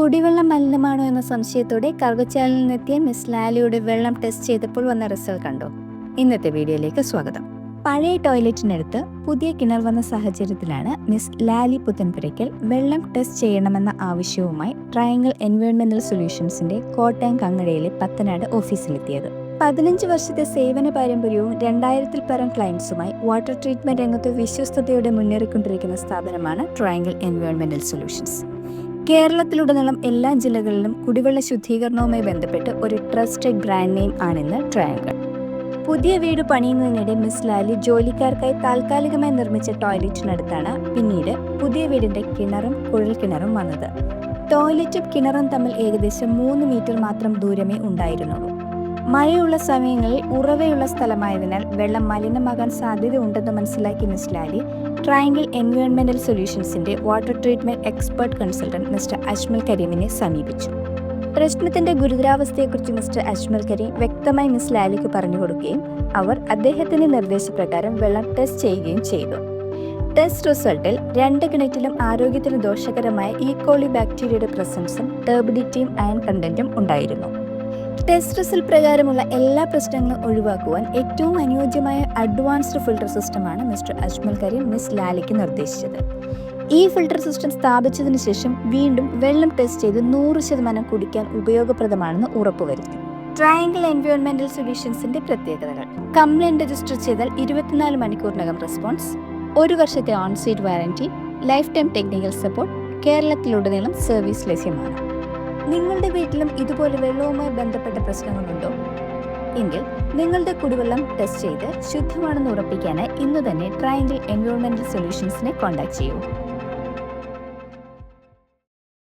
കുടിവെള്ളം മലിനമാണോ എന്ന സംശയത്തോടെ കറുകച്ചാലിൽ നിന്നെത്തിയ മിസ് ലാലിയുടെ വെള്ളം ടെസ്റ്റ് ചെയ്തപ്പോൾ വന്ന റിസൾട്ട് കണ്ടോ. ഇന്നത്തെ വീഡിയോയിലേക്ക് സ്വാഗതം. പഴയ ടോയ്ലറ്റിനടുത്ത് പുതിയ കിണർ വന്ന സാഹചര്യത്തിലാണ് മിസ് ലാലി പുത്തൻപുരയ്ക്കൽ വെള്ളം ടെസ്റ്റ് ചെയ്യണമെന്ന ആവശ്യവുമായി ട്രയങ്കിൾ എൻവയോൺമെന്റൽ സൊല്യൂഷൻസിന്റെ കോട്ടയം കങ്ങഴയിലെ പത്തനാട് ഓഫീസിലെത്തിയത്. പതിനഞ്ച് വർഷത്തെ സേവന പാരമ്പര്യവും രണ്ടായിരത്തിൽ പരം ക്ലയൻസുമായി വാട്ടർ ട്രീറ്റ്മെന്റ് രംഗത്ത് വിശ്വസ്തയോടെ മുന്നേറിക്കൊണ്ടിരിക്കുന്ന സ്ഥാപനമാണ് ട്രയങ്കിൾ എൻവയോൺമെന്റൽ സൊല്യൂഷൻസ്. കേരളത്തിലുടനീളം എല്ലാ ജില്ലകളിലും കുടിവെള്ള ശുദ്ധീകരണവുമായി ബന്ധപ്പെട്ട് ഒരു ട്രസ്റ്റഡ് ബ്രാൻഡ് നെയിം ആണിന്ന് ട്രയാങ്കിൾ. പുതിയ വീട് പണിയുന്നതിനിടെ മിസ് ലാലി ജോലിക്കാർക്കായി താൽക്കാലികമായി നിർമ്മിച്ച ടോയ്ലറ്റിനടുത്താണ് പിന്നീട് പുതിയ വീടിന്റെ കിണറും കുഴൽക്കിണറും വന്നത്. ടോയ്ലറ്റും കിണറും തമ്മിൽ ഏകദേശം മൂന്ന് മീറ്റർ മാത്രം ദൂരമേ ഉണ്ടായിരുന്നുള്ളൂ. മഴയുള്ള സമയങ്ങളിൽ ഉറവയുള്ള സ്ഥലമായതിനാൽ വെള്ളം മലിനമാകാൻ സാധ്യതയുണ്ടെന്ന് മനസ്സിലാക്കി മിസ് ലാലി ട്രയാങ്കിൾ എൻവയോൺമെന്റൽ സൊല്യൂഷൻസിന്റെ water treatment expert consultant mister Ajmal കരീമിനെ സമീപിച്ചു. പ്രശ്നത്തിന്റെ ഗുരുതരാവസ്ഥയെക്കുറിച്ച് മിസ്റ്റർ അജ്മൽ കരീം വ്യക്തമായി മിസ് ലാലിക്ക് പറഞ്ഞു കൊടുക്കുകയും അവർ അദ്ദേഹത്തിന്റെ നിർദ്ദേശപ്രകാരം വെള്ളം ടെസ്റ്റ് ചെയ്യുകയും ചെയ്തു. ടെസ്റ്റ് റിസൾട്ടിൽ രണ്ട് കിണറ്റിലും ആരോഗ്യത്തിന് ദോഷകരമായ ഈ കോളി ബാക്ടീരിയയുടെ പ്രസൻസും ടേബിഡിറ്റിയും അയൺ കണ്ടന്റും ഉണ്ടായിരുന്നു. ടെസ്റ്റ് റിസൾട്ട് പ്രകാരമുള്ള എല്ലാ പ്രശ്നങ്ങളും ഒഴിവാക്കുവാൻ ഏറ്റവും അനുയോജ്യമായ അഡ്വാൻസ്ഡ് ഫിൽട്ടർ സിസ്റ്റമാണ് മിസ്റ്റർ അജ്മൽ കരീം മിസ് ലാലിക്ക് നിർദ്ദേശിച്ചത്. ഈ ഫിൽട്ടർ സിസ്റ്റം സ്ഥാപിച്ചതിന് ശേഷം വീണ്ടും വെള്ളം ടെസ്റ്റ് ചെയ്ത് നൂറ് ശതമാനം കുടിക്കാൻ ഉപയോഗപ്രദമാണെന്ന് ഉറപ്പുവരുത്തി. ട്രയാങ്കിൾ എൻവയോൺമെന്റൽ സൊല്യൂഷൻസിന്റെ പ്രത്യേകതകൾ. കംപ്ലൈന്റ് രജിസ്റ്റർ ചെയ്താൽ ഇരുപത്തിനാല് മണിക്കൂറിനകം റെസ്പോൺസ് ഒരു വർഷത്തെ onsite warranty lifetime technical support കേരളത്തിലുടനീളം സർവീസ് ലഭ്യമാണ്. നിങ്ങളുടെ വീട്ടിലും ഇതുപോലെ വെള്ളവുമായി ബന്ധപ്പെട്ട പ്രശ്നങ്ങളുണ്ടോ? എങ്കിൽ നിങ്ങളുടെ കുടിവെള്ളം ടെസ്റ്റ് ചെയ്ത് ശുദ്ധമാണെന്ന് ഉറപ്പിക്കാനായി ഇന്ന് തന്നെ ട്രയങ്കിൾ എൻവയോൺമെന്റൽ സൊല്യൂഷൻസിനെ കോൺടാക്ട് ചെയ്യൂ.